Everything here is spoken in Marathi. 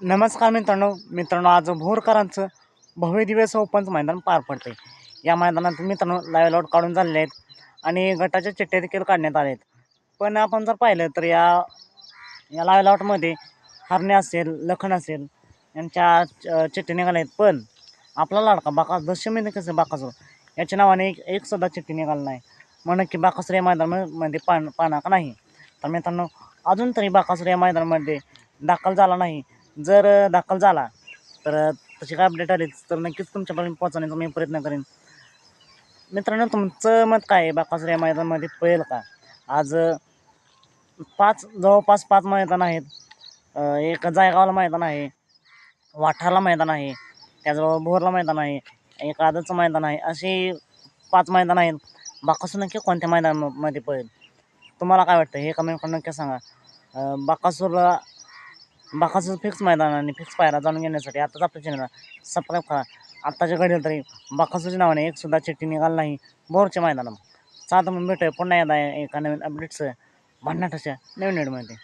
नमस्कार मित्रांनो. मित्रांनो आज भोरकरांचं भव्य दिवस ओपनचं मैदान पार पडते या मैदानात मित्रांनो लाईव्ह लॉट काढून झालेले आहेत आणि गटाच्या चिठ्ठ्या देखील काढण्यात आले आहेत. पण आपण जर पाहिलं तर या या लाईव्ह लॉटमध्ये हरणे असेल लखन असेल यांच्या चिठ्ठी चिठ्ठ्या निघाल्या आहेत. पण आपला लाडका बाका दशमी कसं बाकासूर याच्या नावाने एक एक सुद्धा चिठ्ठी निघाला नाही. म्हणून की बाकासूर या मैदानामध्ये पान पाना का नाही. तर मित्रांनो अजून तरी बाकासूर या मैदानामध्ये दाखल झाला नाही. जर दाखल झाला तर तशी काय अपडेट आली तर नक्कीच तुमच्यापर्यंत पोहोचवण्याचा मी प्रयत्न करेन. मित्रांनो तुमचं मत काय आहे? बाकासूर या मैदानामध्ये पळेल का? आज पाच जवळपास पाच मैदान आहेत. एक जायगावला मैदान आहे वाठारला मैदान आहे त्याचबरोबर भोरला मैदान आहे एक आदरचं मैदान आहे असे पाच मैदान आहेत. बाकासूर नक्की कोणत्या मैदानामध्ये पळेल? तुम्हाला काय वाटतं? हे कमेंट करून नक्की सांगा. बाकासूरला बाकाचं फिक्स मैदान आणि फिक्स पायरा जाणून घेण्यासाठी आताच आपल्या चॅनलला सबस्क्राईब करा. आत्ताच्या घडीला तरी बाकासूरच्या नावाने एक सुद्धा चिठ्ठी निघाल नाही. बोरच्या मैदानात. चालतं मग भेटूया पुन्हा एकदा एका नवीन अपडेट्स भन्नाट नवीन नवीन माहिती